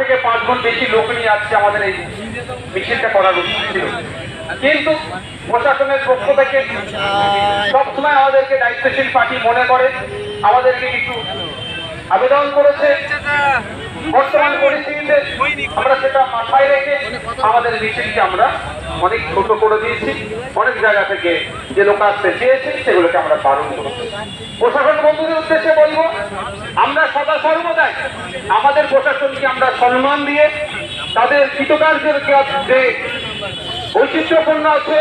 থেকে পাঁচ বেশি লোক নিয়ে আসছে আমাদের এই মিছিলটা করার ছিল। কিন্তু প্রশাসনের পক্ষ থেকে সবসময় আমাদেরকে দায়িত্বশীল পার্টি মনে করে, আমাদেরকে কিছু আবেদন করেছে। বর্তমান পরিস্থিতিতে আমরা সেটা মাথায় রেখে আমাদের মিছিলকে আমরা অনেক ছোট করে দিয়েছি, অনেক জায়গা থেকে যে লোক আসতে চেয়েছে, সেগুলোকে আমরা বারণ করেছি প্রশাসন বন্ধুদের উদ্দেশ্যে বলব, আমরা সদা সর্বদাই আমাদের প্রশাসনকে আমরা সম্মান দিয়ে তাদের কৃতকার্যের যে বৈচিত্র্যপূর্ণ আছে,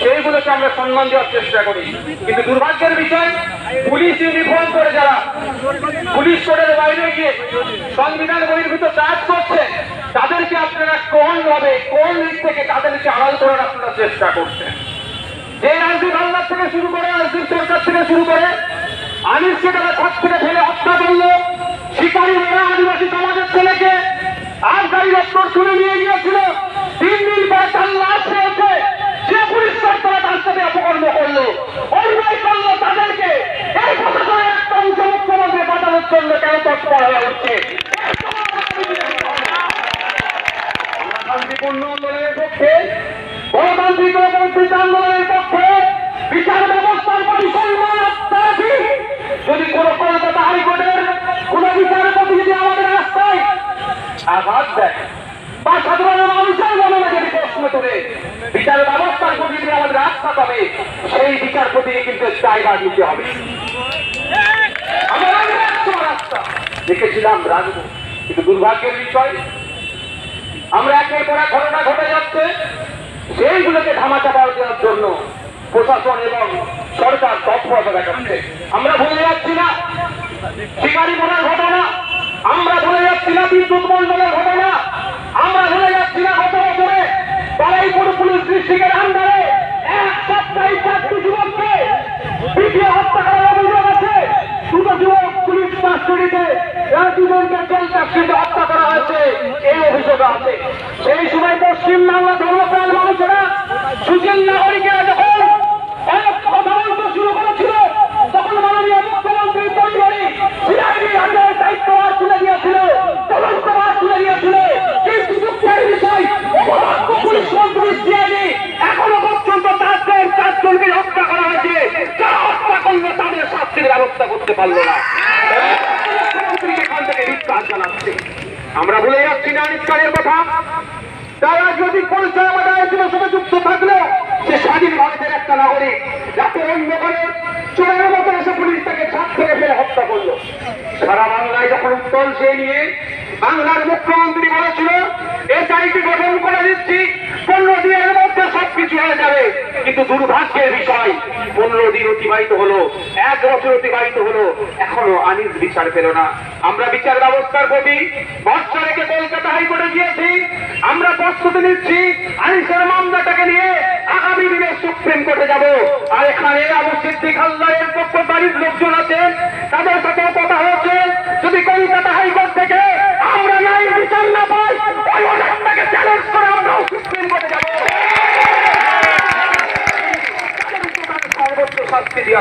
সেইগুলোকে আমরা সম্মান দেওয়ার চেষ্টা করি। কিন্তু দুর্ভাগ্যের বিষয়, পুলিশ ইউনিফর্ম করে যারা, পুলিশ কোডের বাইরে গিয়ে সংবিধান বহির্ভূত কাজ কোন ভাবে কোন দিক থেকে তাদেরকে আড়াল করার আপনারা চেষ্টা করছেন যে রাজদীপ হালদার থেকে শুরু করে রাজদীপ সরকার থেকে শুরু করে আনিসকে তারা ছাদ থেকে ফেলে হত্যা করল, শিকারী মেয়েরা আদিবাসী সমাজের ছেলেকে আবগারি দপ্তর তুলে নিয়ে গিয়েছিল। তিন দিন পরে তার লাশ পেয়েছে যে পুলিশ কর্তারা তার সাথে অপকর্ম করল। অন্যায় করল তাদেরকে। এই প্রশাসনের একটা অংশ মুখ্যমন্ত্রী পাঠানোর জন্য কেন তৎপর হয়ে উঠছে আমরা শান্তিপূর্ণ আন্দোলনের পক্ষে, গণতান্ত্রিক ও আন্দোলনের পক্ষে বিচার ব্যবস্থার প্রতি সম্মান যদি কোনো কলকাতা হাইকোর্টের কোন বিচারপতি যদি আমাদের রাস্তায় আঘাত দেয়, বা সাধারণ মানুষের মনে যদি প্রশ্ন তোলে, বিচার ব্যবস্থার প্রতি আমাদের আস্থা পাবে, সেই বিচারপতিকে কিন্তু জায়গা দিতে হবে। রাস্তা। দেখেছিলাম রাজনীতি। কিন্তু দুর্ভাগ্যের বিষয় আমরা একের পর এক ঘটনা ঘটে যাচ্ছে। সেইগুলোকে ধামাচাপা দেওয়ার জন্য প্রশাসন এবং সরকার তৎপরতা দেখাচ্ছে। আমরা ভুলে যাচ্ছি না। শিকারি মনের ঘটনা। আমরা ভুলে যাচ্ছি না বিদ্যুৎ মন্ডলের ঘটনা। আমরা ভুলে যাচ্ছি না গত বছরে বারাইপুর পুলিশ ডিস্ট্রিক্টের আন্ডারে এক সপ্তাহে চারটি যুবককে পিটিয়ে হত্যা করার অভিযোগ আছে দুটো যুবক পুলিশ কাস্টডিতে এরা দুজনকে জেল চাকরিতে হত্যা করা হয়েছে এই অভিযোগ আছে সেই সময় পশ্চিম বাংলা ধর্মপ্রাণ মানুষেরা সুশীল নাগরিকেরা যখন এক কথা শুরু করেছিল। তখন মাননীয় মুখ্যমন্ত্রী পরিবারে সিআইডি হাজার দায়িত্ব আর তুলে দিয়েছিল, তদন্ত আর তুলে দিয়েছিল। কিন্তু দুঃখের বিষয় পুলিশ মন্ত্রী হত্যা করা হয়েছে। যারা হত্যা করল, তাদের শাস্তির করতে পারল না। মুখ্যমন্ত্রী এখান থেকে ধিক্কার জানাচ্ছে। আমরা ভুলে যাচ্ছি না নিষ্কারের কথা। তারা যদি পরিচয় আমাদের যুক্ত থাকলেও সে স্বাধীন ভারতের একটা নাগরিক যাতে অন্য করে চোরের মতো এসে পুলিশ তাকে ছাপ করে ফেলে হত্যা করল। সারা বাংলায় যখন উত্তল সে নিয়ে বাংলার মুখ্যমন্ত্রী বলেছিল, এসআইটি গঠন করে দিচ্ছি পনেরো সবকিছু হয়ে যাবে। কিন্তু দুর্ভাগ্যের বিষয়, পনেরো দিন অতিবাহিত হলো, এক বছর অতিবাহিত হলো, এখনও আনিস বিচার পেল না। আমরা বিচার ব্যবস্থার প্রতি ভরসা রেখে কলকাতা হাইকোর্টে গিয়েছি, আমরা প্রস্তুতি নিচ্ছি, আনিসের মামলাটাকে নিয়ে আগামী দিনে সুপ্রিম কোর্টে যাব। আর এখানে আবু সিদ্দিক হালদারের পক্ষকারীর লোকজন আছেন, তাদের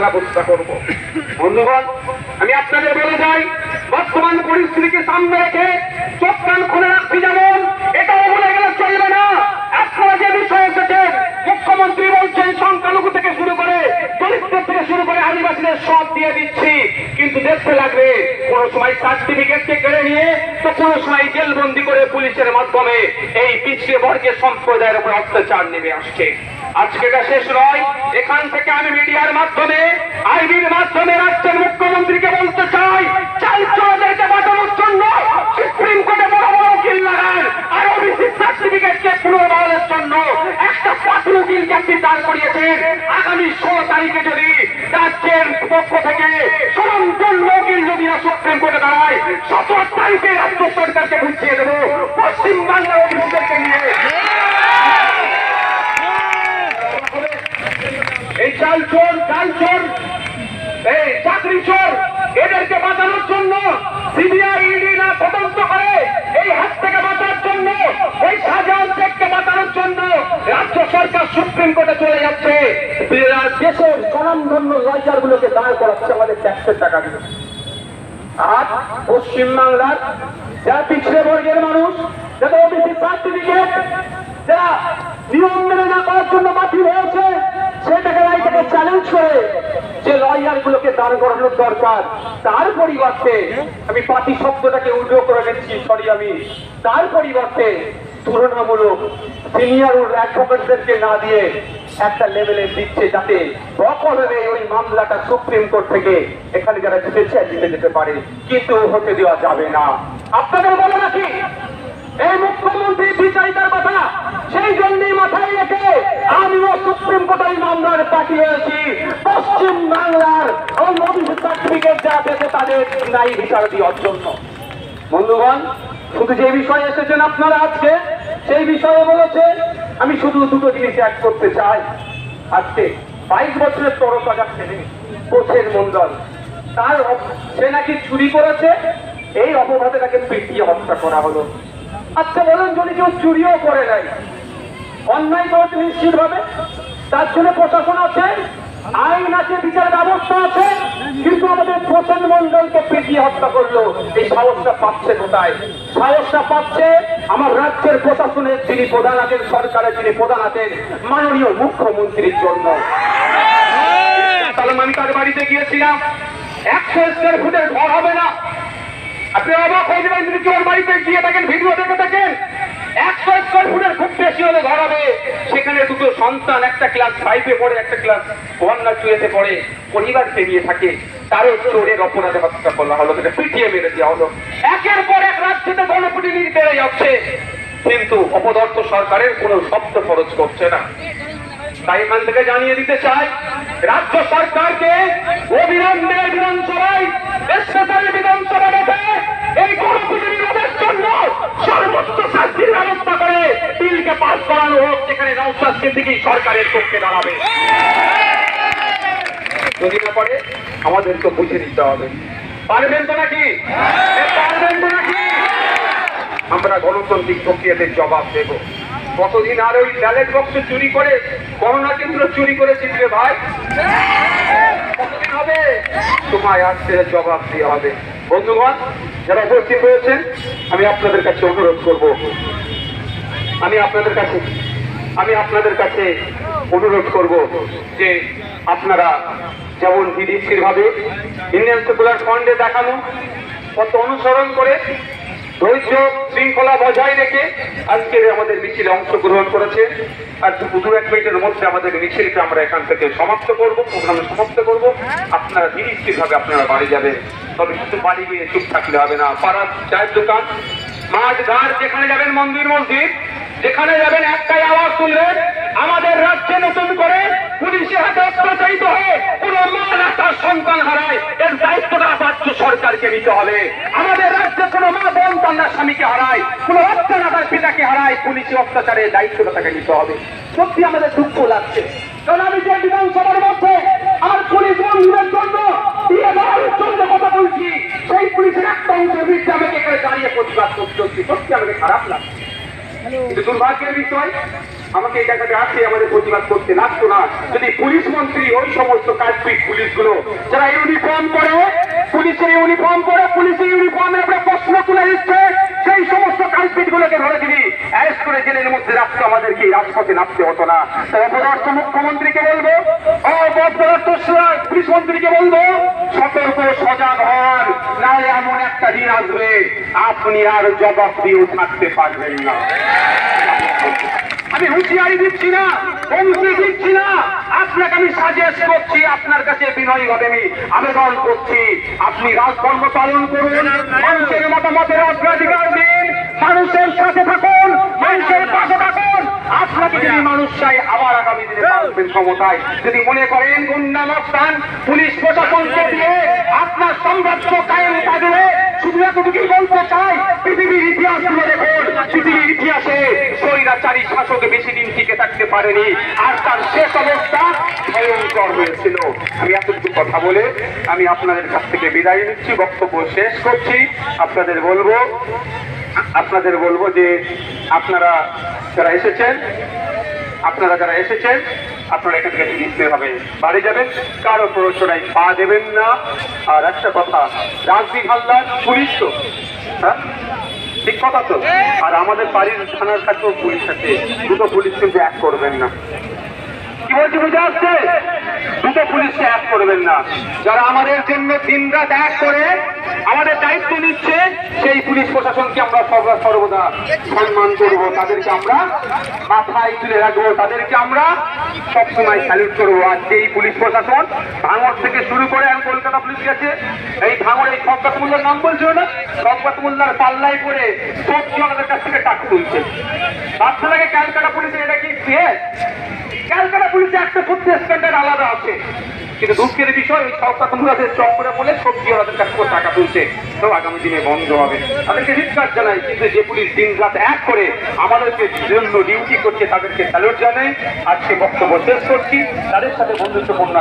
দেওয়ার ব্যবস্থা করব। বন্ধুগণ, আমি আপনাদের বলে যাই, বর্তমান পরিস্থিতিকে সামনে রেখে চোখ কান খুলে রাখছি যেমন, এটাও বলে গেলে চলবে না। আপনারা যে বিষয় এসেছে মুখ্যমন্ত্রী বলছেন, সংখ্যালঘু থেকে শুরু করে দরিদ্র থেকে শুরু করে আদিবাসীদের সব দিয়ে দিচ্ছি। কিন্তু দেখতে লাগবে কোন সময় সার্টিফিকেটকে কেড়ে নিয়ে তো কোন সময় জেলবন্দি করে পুলিশের মাধ্যমে এই পিছিয়ে বর্গের সম্প্রদায়ের উপর অত্যাচার নেমে আসছে। আজকে এটা শেষ নয়। এখান থেকে আমি মিডিয়ার মাধ্যমে, আইবির মাধ্যমে রাজ্যের মুখ্যমন্ত্রীকে বলতে চাই, চাল চোরদেরকে বাঁচানোর জন্য সুপ্রিম কোর্টে বড় বড় উকিল লাগান আর ওবিসি সার্টিফিকেটকে পুনর্বহালের জন্য একটা পাত্র উকিলকে আপনি দাঁড় করিয়েছেন। আগামী ষোলো তারিখে যদি রাজ্যের পক্ষ থেকে সুপ্রিম কোর্টে দাঁড়ায় সতেরো তারিখে রাজ্য সরকারকে বুঝিয়ে দেবো পশ্চিম বাংলার অফিসদেরকে নিয়ে। এই চাল চোর চাল চোর এই চাকরি চোর এদেরকে বাঁচানোর জন্য সিবিআই ইডি না তদন্ত করে এই হাত থেকে বাঁচার জন্য এই শাহজাহান শেখকে বাঁচানোর জন্য রাজ্য সরকার সুপ্রিম কোর্টে চলে যাচ্ছে। দেশের স্বনামধন্য লয়ার গুলোকে দাঁড় করাচ্ছে আমাদের ট্যাক্সের টাকা দিয়ে পশ্চিমবাংলার যারা পিছিয়ে বর্গের মানুষ, যাদের ওবিসি সার্টিফিকেট যারা নিয়ম মেনে না করার জন্য বাতিল হয়েছে সেটাকে রাইটাকে চ্যালেঞ্জ করে যে লয়ার গুলোকে দাঁড় করানোর দরকার। তার পরিবর্তে আমি পার্টি শব্দটাকে উল্টো করে নিচ্ছি সরি আমি। তার পরিবর্তে তুলনামূলক সিনিয়র অ্যাডভোকেটদেরকে না দিয়ে একটা লেভেলে দিচ্ছে যাতে অকলমে ওই মামলাটা সুপ্রিম কোর্ট থেকে এখানে যারা জিতেছে জিতে যেতে পারে। কিন্তু হতে দেওয়া যাবে না। আপনাদের বলে রাখি, এই মুখ্যমন্ত্রী বিচারিতার কথা সেই জন্যই মাথায় রেখে আমিও সুপ্রিম কোর্টের মামলার পার্টি হয়েছি। পশ্চিম বাংলার ওই ওবিসি সার্টিফিকেট যারা পেয়েছে তাদের নাই বিচার দেওয়ার জন্য বন্ধুগণ, শুধু যে বিষয়ে এসেছেন আপনারা আজকে, সেই বিষয়ে বলেছে আমি শুধু দুটো জিনিস অ্যাড করতে চাই। আজকে বাইশ বছরের তরতাজা ছেলে, কোচের মন্ডল তার সে নাকি চুরি করেছে? এই অপরাধে তাকে পিটিয়ে হত্যা করা হলো। আচ্ছা বলেন, যদি কেউ চুরিও করে নাই, অন্যায় করেছে নিশ্চিত ভাবে তার জন্য প্রশাসন আছে, আইন আছে, বিচার ব্যবস্থা আছে প্রসেন মন্ডলকে পিটিয়ে হত্যা করল। এই সাহসটা পাচ্ছে কোথায়? সাহসটা পাচ্ছে আমার রাজ্যের প্রশাসনের যিনি প্রধান আছেন, সরকারের যিনি প্রধান আছেন, মাননীয় মুখ্যমন্ত্রীর জন্য। আমি তার বাড়িতে গিয়েছিলাম। একশো স্কোয়ার ফুটের ঘর হবে না। আপনি অবাক হয়ে যাবেন যদি ওর বাড়িতে গিয়ে থাকেন ভিডিও দেখে থাকেন একশো স্কোয়ার ফুটের খুব বেশি হলে ঘর হবে। সেখানে দুটো সন্তান, একটা ক্লাস ফাইভে পড়ে, একটা ক্লাস ওয়ান না টুয়েতে পড়ে পরিবারকে নিয়ে থাকে। তারও চোরের অপরাধে হত্যা করা হলো তাকে পিটিয়ে মেরে দেওয়া হলো। একের পর এক রাজ্যেতে গণপিটিনি বেড়ে যাচ্ছে। কিন্তু অপদর্থ সরকারের কোনো শব্দ খরচ করছে না। তাই এখান থেকে জানিয়ে দিতে চাই, রাজ্য সরকারকে অবিলম্বে বিধানসভায় স্পেশাল বিধানসভা ডেকে এই জন্য ব্যবস্থা করে বিলকে পাস করানো হোক, যেখানে সরকারের পক্ষে দাঁড়াবে। যদি না পারে আমাদেরকে বুঝে নিতে হবে। পারবেন তো নাকি? পারবেন তো নাকি? আমরা গণতান্ত্রিক প্রক্রিয়াতে জবাব দেব। কতদিন আর ওই ব্যালেট বক্স চুরি করে গণনা কেন্দ্র চুরি করে জিতবে ভাই? হবে। তোমায় আসতে জবাব দিয়ে হবে। বন্ধুগণ, যারা উপস্থিত হয়েছেন, আমি আপনাদের কাছে অনুরোধ করব। আমি আপনাদের কাছে, আমি আপনাদের কাছে অনুরোধ করব যে আপনারা যেমন ভিডিসির ভাবে ইন্ডিয়ান সেকুলার ফন্ডে দেখানো কত অনুসরণ করে ধৈর্য শৃঙ্খলা বজায় রেখে আজকের আমাদের মিছিলে অংশগ্রহণ করেছে। আর দু এক মিনিটের মধ্যে আমাদের মিছিলকে আমরা এখান থেকে সমাপ্ত করব, প্রোগ্রামে সমাপ্ত করব। আপনারা ধীরস্থির ভাবে আপনারা বাড়ি যাবেন। তবে শুধু বাড়ি গিয়ে চুপ থাকলে হবে না। পাড়ার চায়ের দোকান, মাঠ, ঘাট, যেখানে যাবেন মন্দির মন্দির যেখানে যাবেন একটাই আওয়াজ তুলবেন, আমাদের রাজ্যে নতুন করে পুলিশের হাতে অত্যাচারিত হয়ে কোন মা তার সন্তান হারায় এর দায়িত্বটা রাজ্য সরকারকে নিতে হবে আমাদের রাজ্যে কোন মা বোন তার না স্বামীকে হারায় কোন বাচ্চা না তার পিতাকে হারায় পুলিশি অত্যাচারের দায়িত্বটা তাকে নিতে হবে। সত্যি আমাদের দুঃখ লাগছে। কারণ আমি যে বিধানসভার মধ্যে আমার পুলিশ বন্ধুদের জন্য কথা বলছি সেই পুলিশের একটা অংশের বিরুদ্ধে আমাকে এখানে দাঁড়িয়ে প্রতিবাদ করতে হচ্ছে। সত্যি আমাকে খারাপ লাগছে। কিন্তু দুর্ভাগ্যের বিষয় আমাকে এই জায়গাতে আসে আমাদের প্রতিবাদ করতে লাগতো না। যদি পুলিশ মন্ত্রী ওই সমস্ত কাজপিট পুলিশগুলো যারা ইউনিফর্ম করে পুলিশের ইউনিফর্ম করে পুলিশের ইউনিফর্মের উপরে প্রশ্ন তুলে দিচ্ছে। সেই সমস্ত কালপিট গুলোকে ধরে দিবি অ্যারেস্ট করে জেলের মধ্যে রাখতো আমাদেরকে রাজপথে নামতে হতো না। তাই অপদার্থ মুখ্যমন্ত্রীকে বলব অপদার্থ পুলিশ মন্ত্রীকে বলব, সতর্ক, সজাগ হন। নাহলে এমন একটা দিন আসবে, আপনি আর জবাব দিয়েও থাকতে পারবেন না। আমি হুঁশিয়ারি দিচ্ছি না, হুমকি দিচ্ছি না। আপনাকে আমি সাজেস্ট করছি, আপনার কাছে বিনয়ী ভাবে আমি আবেদন করছি। আপনি রাজকর্ম পালন করুন, মানুষের মতামতের অগ্রাধিকার দিন, মানুষের সাথে থাকুন, মানুষের পাশে থাকুন। আপনাকে যদি মানুষ চাই আবার আগামী দিনে পালবেন ক্ষমতায়। যদি মনে করেন গুন্ডা মস্তান, পুলিশ প্রশাসনকে দিয়ে আপনার সাম্রাজ্য কায়েম থাকবে শুধু এতটুকুই বলতে চাই, পৃথিবীর ইতিহাস দেখুন, পৃথিবীর স্বৈরাচারী শাসক বেশি দিন টিকে থাকতে পারেনি। আর তার শেষ অবস্থা ভয়ঙ্কর হয়েছিল। আমি এতটুকু কথা বলে আমি আপনাদের কাছ থেকে বিদায় নিচ্ছি, বক্তব্য শেষ করছি। আপনাদের বলব আপনাদের বলব যে আপনারা যারা এসেছেন, আপনারা যারা এসেছেন, আপনারা এখান থেকে নিতে হবে বাড়ি যাবেন। কারও প্ররোচনায় পা দেবেন না। আর একটা কথা, রাজনীতি হাল্লার পুলিশ তো হ্যাঁ? ঠিক কথা তো? আর আমাদের বাড়ির থানার কাছেও পুলিশ আছে। দুটো পুলিশ কিন্তু এক করবেন না। কি বলছি, বুঝে আসছে? দুটো পুলিশকে এক করবেন না। যারা আমাদের জন্য দিন রাত এক করে, আমাদের সেই পুলিশ প্রশাসনকে আমরা সর্বদা সম্মান করব। তাদেরকে আমরা মাথায় তুলে রাখব। তাদেরকে আমরা সবসময় স্যালুট করব। আর যেই পুলিশ প্রশাসন ভাঙর থেকে শুরু করে এখন কলকাতা পুলিশ গেছে। এই ভাঙর এই শওকত মোল্লার নাম বলছিল না? শওকত মোল্লার পাল্লায় করে সব জনতার কাছ থেকে টাকা তুলছে। লাগে ক্যালকাটা পুলিশে এটা কি ক্যালকাটা পুলিশে একটা সত্যি স্ট্যান্ডার্ড আলাদা আছে। কিন্তু দুঃখের বিষয় ওই সরকার চক করে বলে সবজি ওরা কাছ থেকে টাকা তুলছে। তো আগামী দিনে বন্ধ হবে। তাদেরকে ধিক্কার জানাই, কিন্তু যে পুলিশ দিন রাত এক করে আমাদেরকে জন্য ডিউটি করছে, তাদেরকে স্যালুট জানাই। আজকে বক্তব্য শেষ করছি। তাদের সাথে বন্ধুত্বপূর্ণ